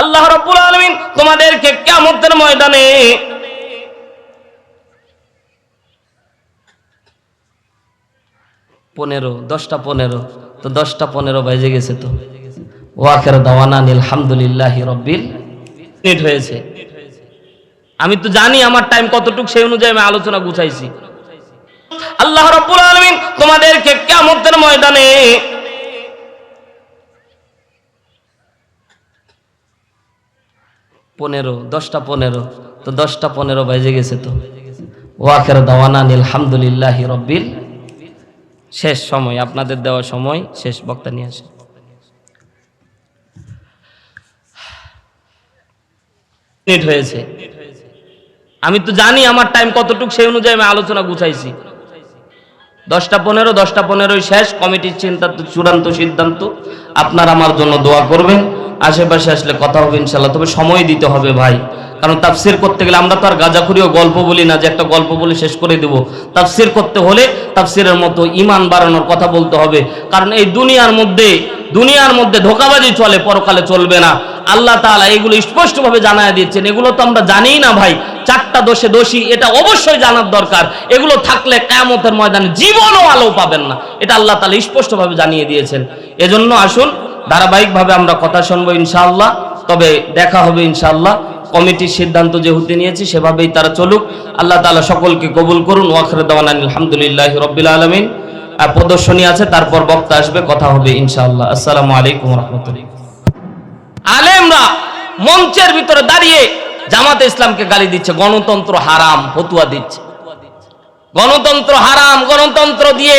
আল্লাহ রব্বুল আলমিন তোমাদেরকে কেমতের ময়দানে পনেরো, দশটা পনেরো, তো দশটা পনেরো বাজে গেছে তো। ওয়াকের দাওয়ানা আলহামদুলিল্লাহ রব্বিল মিনিট হয়েছে। আমি তো জানি আমার টাইম কতটুকু, সেই অনুযায়ী আমি আলোচনা গুছাইছি। আল্লাহ রব্বুল আলমিন তোমাদেরকে কেমতের ময়দানে পনেরো, দশটা পনেরো, তো দশটা পনেরো বাজে গেছে তো। ওয়াকের দাওয়ানা আলহামদুলিল্লাহ রব্বিল শেষ সময়, আপনাদের দেওয়া সময়, শেষ বক্তা নিয়ে আসে। হয়েছে। আমি তো জানি আমার টাইম কতটুকু, সেই অনুযায়ী আমি আলোচনা গুছাইছি। দশটা পনেরো, দশটা পনেরোই শেষ, কমিটির চিন্তা চূড়ান্ত সিদ্ধান্ত। আপনারা আমার জন্য দোয়া করবেন। আশেপাশে আসলে কথা হবে ইনশাল্লাহ তবে সময় দিতে হবে ভাই। কারণ তাফসির করতে গেলে আমরা তো আর গাজাখুরিও গল্প বলি না, যে একটা গল্প বলে শেষ করে দেব। তাফসির করতে হলে তাফসিরের মতো ইমান বাড়ানোর কথা বলতে হবে। কারণ এই দুনিয়ার মধ্যে দুনিয়ার মধ্যে ধোকাবাজি চলে, পরকালে চলবে না। আল্লাহ তাআলা এগুলো স্পষ্টভাবে জানায় দিচ্ছেন। এগুলো তো আমরা জানিই না ভাই। চারটা দোষে দোষী, এটা অবশ্যই জানার দরকার। এগুলো থাকলে কেয়ামতের ময়দানে জীবনও আলো পাবেন না। এটা আল্লাহ তাআলা স্পষ্টভাবে জানিয়ে দিয়েছেন। এজন্য আসুন, ধারাবাহিকভাবে আমরা কথা শুনব ইনশাআল্লাহ। তবে দেখা হবে ইনশাআল্লাহ। কমিটির সিদ্ধান্ত যেহেতু নিয়েছি, সেভাবেই তারা চলুক। আল্লাহ তাআলা সকলকে কবুল করুন। ওয়াখরে দাওয়ান আলহামদুলিল্লাহ রব্বিল আলমিন। প্রদর্শনী আছে, তারপর বক্তা আসবে, কথা হবে ইনশাআল্লাহ। আসসালামু আলাইকুম রহমতুল্লাহ। আলেমরা মঞ্চের ভিতরে দাঁড়িয়ে জামাতে ইসলামকে গালি দিচ্ছে, গণতন্ত্র হারাম, ফতুয়া দিচ্ছে। গণতন্ত্র হারাম, গণতন্ত্র দিয়ে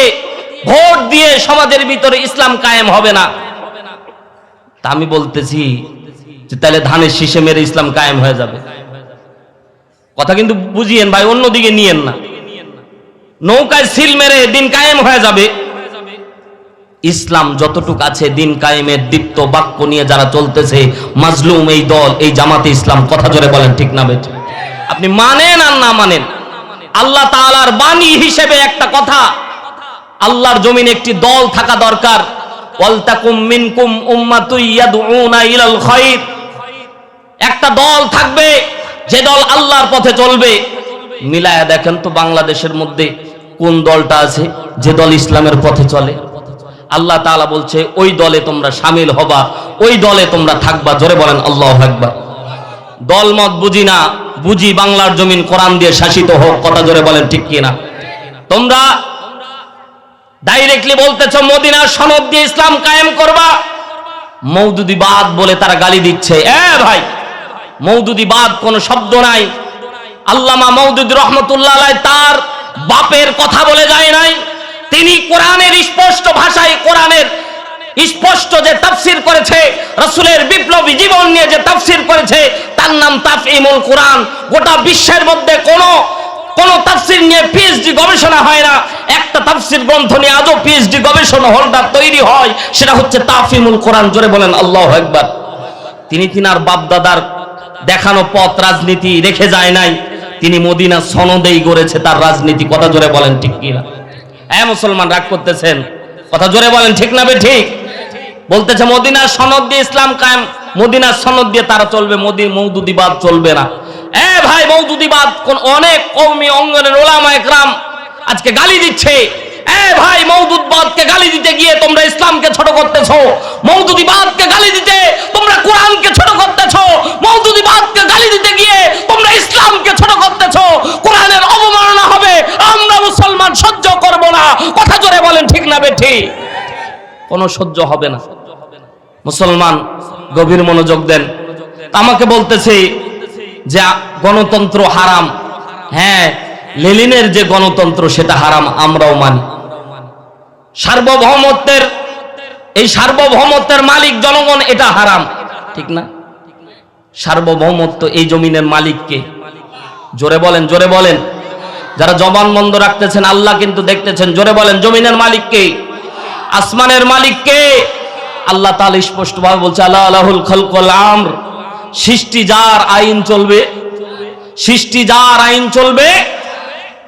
ভোট দিয়ে সমাজের ভিতরে ইসলাম কায়েম হবে না। তা আমি বলতেছি যে তাহলে ধানের শীষে মেরে ইসলাম কায়েম হয়ে যাবে। কথা কিন্তু বুঝিয়েন ভাই, অন্যদিকে নিয়েন না। নৌকায় সিল মেরে দিন কায়েম হয়ে যাবে। ইসলাম যতটুক আছে দিন কায়েমের দীপ্ত বাক্য নিয়ে যারা চলতেছে, মাজলুম এই দল, এই জামাতে ইসলাম, কথা জোরে বলেন ঠিক না বেঠ? আপনি মানেন আর না মানেন? আল্লাহ তাআলার বাণী হিসেবে একটা কথা, আল্লাহর জমিন একটি দল থাকা দরকার। একটা দল থাকবে, যে দল আল্লাহর পথে চলবে। মিলায়া দেখেন তো বাংলাদেশের মধ্যে কোন দলটা আছে, যে দল ইসলামের পথে চলে? আল্লাহ তাআলা বলছে, ওই দলে তোমরা সামিল হবা, ওই দলে তোমরা থাকবা। জোরে বলেন, আল্লাহ আকবার। দল মত বুঝি না, বুঝি বাংলার জমিন কোরআন দিয়ে শাসিত হোক, কথা জোরে বলেন, ঠিক কি না তোমরা ডাইরেক্টলি বলতেছ মদিনার সনদ দিয়ে ইসলাম কায়েম করবা। মৌদুদিবাদ বলে তারা গালি দিচ্ছে। এ ভাই, মৌদুদিবাদ কোনো শব্দ নাই। আল্লামা মৌদুদ রহমতুল্লাহ তার বাপের কথা বলে যায় নাই। তিনি কোরআনের স্পষ্ট ভাষায় কোরআনের স্পষ্ট যে তাফসির করেছে, রসুলের বিপ্লবী জীবন নিয়ে যে তাফসির করেছে, তার নাম তাফিমুল কোরআন। গোটা বিশ্বের মধ্যে কোনো, কোন তাফসির নিয়ে পিএইচডি গবেষণা হয় না। একটা তাফসির গ্রন্থ নিয়ে আজও পিএইচডি গবেষণা হোল্ডার তৈরি হয়, সেটা হচ্ছে তাফিমুল কোরআন। জোরে বলেন, আল্লাহ একবার তিনি তিনার বাপদাদার দেখানো পথ রাজনীতি রেখে যায় নাই। তিনি মদিনা সনদেই গড়েছে তার রাজনীতি, কথা জোরে বলেন ঠিক কিনা। হ্যাঁ মুসলমান রাগ করতেছেন। কথা জোরে বলেন, ঠিক না ঠিক? বলতেছে, মদিনার সনদ দিয়ে ইসলাম কায়েম, মদিনার সনদ দিয়ে তারা চলবে, মোদি, মৌদুদিবাদ চলবে না। এ ভাই, মৌদুদিবাদ, কোন অনেক কৌমি অঙ্গনের আজকে গালি দিচ্ছে। এ ভাই, মৌদুদবাদকে গালি দিতে গিয়ে তোমরা ইসলামকে ছোট করতেছো। মৌদুদিবাদকে গালি দিতে তোমরা কোরআনকে ছোট মৌদুদিবাদকে গালি দিতে গিয়ে তোমরা ইসলামকে ছোট করতেছো। বলেন ঠিক। কোনো সহ্য হবে না। মুসলমান গভীর মনোযোগ দেন। আমাকে বলতেছে যে গণতন্ত্র হারাম। হ্যাঁ লেলিনের যে গণতন্ত্র সেটা হারাম, আমরাও মানি। সার্বভৌমত্বের, এই সার্বভৌমত্বের মালিক জনগণ, এটা হারাম। ঠিক না? সার্বভৌমত্ব এই জমিনের মালিককে। জোরে বলেন জোরে বলেন। যারা জবান বন্ধ রাখতেছেন, আল্লাহ কিন্তু দেখতেছেন। জোরে বলেন, জমিনের মালিককে আসমানের মালিককে আল্লাহ তাআলা স্পষ্টভাবে বলছে, আল্লাহ আলাহুল খালকুল আমর। সৃষ্টি যার আইন চলবে, সৃষ্টি যার আইন চলবে,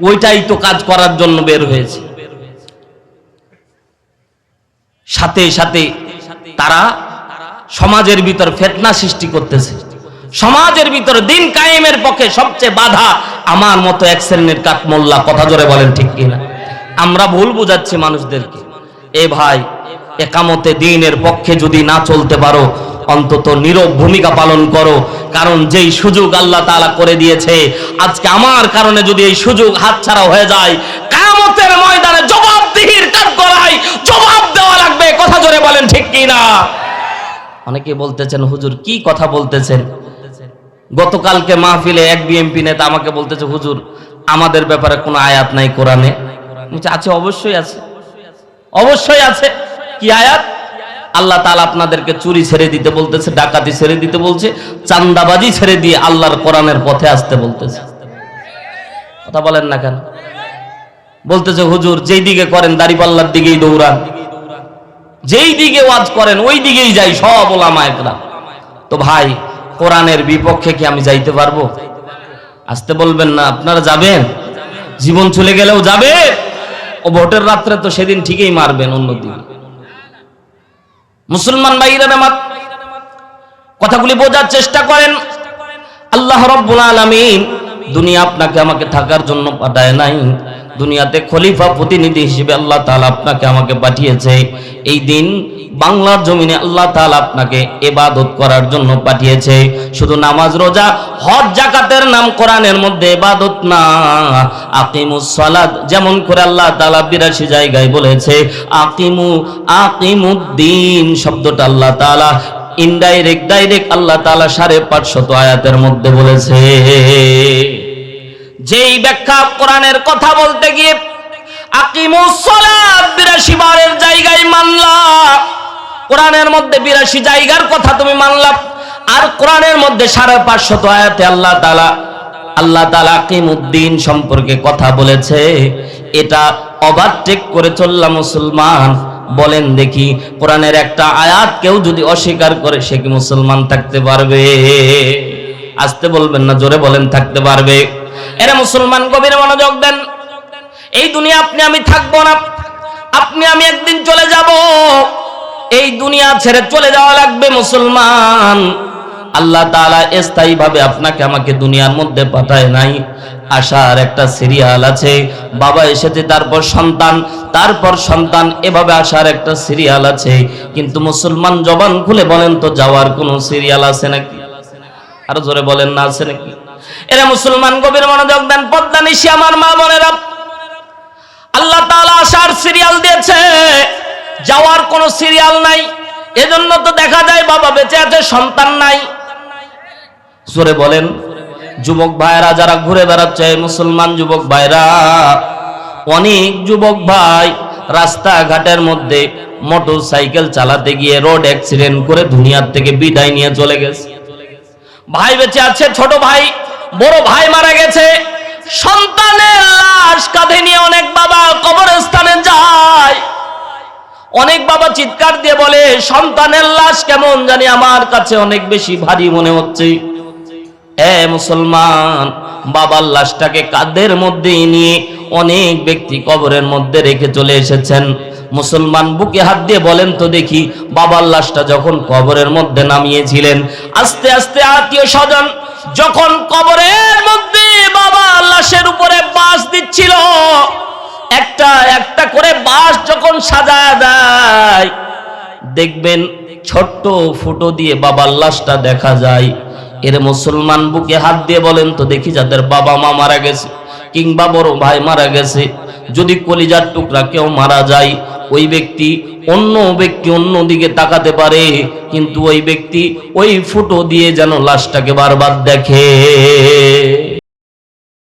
ওইটাই তো কাজ করার জন্য বের হয়েছে। সাথে সাথে তারা সমাজের ভিতর ফেতনা সৃষ্টি করতেছে। সমাজের ভিতর দিন কায়েমের পক্ষে সবচেয়ে বাধা আমার মতো এক শ্রেণির কাঠমোল্লা কথা জোরে বলেন ঠিক কিনা? আমরা ভুল বুঝাচ্ছি মানুষদেরকে। এ ভাই, একামতে দিনের পক্ষে যদি না চলতে পারো, অন্তত নীরব ভূমিকা পালন করো। কারণ যেই সুযোগ আল্লাহ তাআলা করে দিয়েছে, আজকে আমার কারণে যদি এই সুযোগ হাতছাড়া হয়ে যায় কামতের ময়দানে জবাবদিহির কাজ করাই জবাব দেওয়া লাগবে, কথা জোরে বলেন ঠিক কি না অনেকে বলতেছেন, হুজুর কি কথা বলতেছেন? গতকালকে মাহফিলে এক বিএমপি নেতা আমাকে বলতেছে, হুজুর, আমাদের ব্যাপারে কোনো আয়াত নাই কোরআনে? আছে, অবশ্যই আছে। অবশ্যই আছে। কি আয়াত? আল্লাহ তালা আপনাদেরকে চুরি ছেড়ে দিতে বলতেছে, ডাকাতি ছেড়ে দিতে বলছে, চান্দাবাজি ছেড়ে দিয়ে আল্লাহর কোরআনের পথে আসতে বলতেছে। কথা বলেন না কেন? বলতেছে, হুজুর, যেই দিকে করেন দাড়িপাল্লার দিকেই দৌড়ান। যেই দিকে ওয়াজ করেন, ওই দিকেই যাই সব ওলামা একরাম তো ভাই কোরআনের বিপক্ষে কি আমি যাইতে পারব? আসতে বলবেন না, আপনারা যাবেন? জীবন চলে গেলেও যাবে? ও ভোটের রাত্রে তো সেদিন ঠিকই মারবেন অন্যদিন। মুসলমান ভাইরা আমার কথাগুলি বোঝার চেষ্টা করেন। আল্লাহ রব্বুল আলামিন দুনিয়া আপনাকে আমাকে থাকার জন্য পাঠায় নাই। দুনিয়াতে খলিফা প্রতিনিধি হিসেবে আল্লাহ তাআলা আপনাকে আমাকে পাঠিয়েছে। এই দিন বাংলার জমিনে আল্লাহ তাআলা আপনাকে ইবাদত করার জন্য পাঠিয়েছে। শুধু নামাজ রোজা, হজ, জাকাতের নাম কোরআনের মধ্যে ইবাদত না। আকিমুস সালাত, যেমন করে আল্লাহ তাআলা 82 জায়গায় বলেছে, আকিমু, আকিমুদ্দিন শব্দটা আল্লাহ তাআলা ইনডাইরেক্ট ডাইরেক্ট আল্লাহ তাআলা সাড়ে পাঁচশত আয়াতের মধ্যে বলেছে। যেই ব্যাখ্যা কোরআনের কথা বলতে গিয়ে বিরাশি বারের জায়গায় মানলা। কোরআনের মধ্যে বিরাশি জায়গার কথা তুমি মানলা। আর কোরআনের মধ্যে সাড়ে পাঁচশত আয়াতে আল্লাহ তাআলা আল্লাহ তাআলা আকিমুদ্দিন সম্পর্কে কথা বলেছে। এটা ওভারটেক করে চললাম মুসলমান। বলেন দেখি, কোরআনের একটা আয়াত কেউ যদি অস্বীকার করে, সে কি মুসলমান থাকতে পারবে? আসতে বলবেন না, জোরে বলেন, থাকতে পারবে। এরা মুসলমান গভীর মনোযোগ দেন। এই দুনিয়া আপনি, আমি থাকব না। আপনি, আমি একদিন চলে যাব। এই দুনিয়া ছেড়ে চলে যাওয়া লাগবে মুসলমান। আল্লাহ তাআলা স্থায়ী ভাবে আপনাকে আমাকে দুনিয়ার মধ্যে পাঠায় নাই। আসার একটা সিরিয়াল আছে, বাবা এসেছে, তারপর সন্তান তারপর সন্তান, এভাবে আসার একটা সিরিয়াল আছে। কিন্তু মুসলমান জবান খুলে বলেন তো, যাওয়ার কোনো সিরিয়াল আছে নাকি? আরও জোরে বলেন, না আছে নাকি? এরা মুসলমান গভীর মনোযোগ দেন। পদ্মা নিশি আমার মা বোনেরা। আল্লাহ তাআলা আসার সিরিয়াল দিয়েছে। যাওয়ার কোনো সিরিয়াল নাই। এজন্য তো দেখা যায় বাবা বেঁচে আছে, সন্তান নাই। জোরে বলেন, যুবক ভাইরা যারা ঘুরে বেড়াচ্ছে মুসলমান যুবক ভাইরা, অনেক যুবক ভাই রাস্তাঘাটের মধ্যে মোটর সাইকেল চালাতে গিয়ে রোড অ্যাক্সিডেন্ট করে দুনিয়ার থেকে বিদায় নিয়ে চলে গেছে। ভাই বেঁচে আছে, ছোট ভাই। বড় ভাই মারা গেছে। সন্তানের লাশ কাঁধে নিয়ে অনেক বাবা কবরস্থানে যায়। অনেক বাবা চিৎকার দিয়ে বলে, সন্তানের লাশ কেমন জানি আমার কাছে অনেক বেশি ভারী মনে হচ্ছে। এ মুসলমান, বাবার লাশটাকে কাঁধের মধ্যে নিয়ে অনেক ব্যক্তি কবরের মধ্যে রেখে চলে এসেছেন। মুসলমান বুকে হাত দিয়ে বলেন তো দেখি, বাবার লাশটা যখন কবরের মধ্যে নামিয়েছিলেন, আস্তে আস্তে আত্মীয় স্বজন যখন কবরের মধ্যে বাবার লাশের উপরে বাস দিচ্ছিল, একটা একটা করে বাস যখন সাজা দেয়, দেখবেন ছোট্ট ফুটো দিয়ে বাবার লাশটা দেখা যায়। এর মুসলমান বুকে হাত দিয়ে বলেন, তো দেখি যাদের বাবা মা মারা গেছে কিংবা বড় ভাই মারা গেছে। যদি কলিজার টুকরা কেউ মারা যায়, ওই ব্যক্তি অন্য ব্যক্তি অন্য দিকে তাকাতে পারে, কিন্তু ওই ব্যক্তি ওই ফুটো দিয়ে যেন লাশটাকে বারবার দেখে।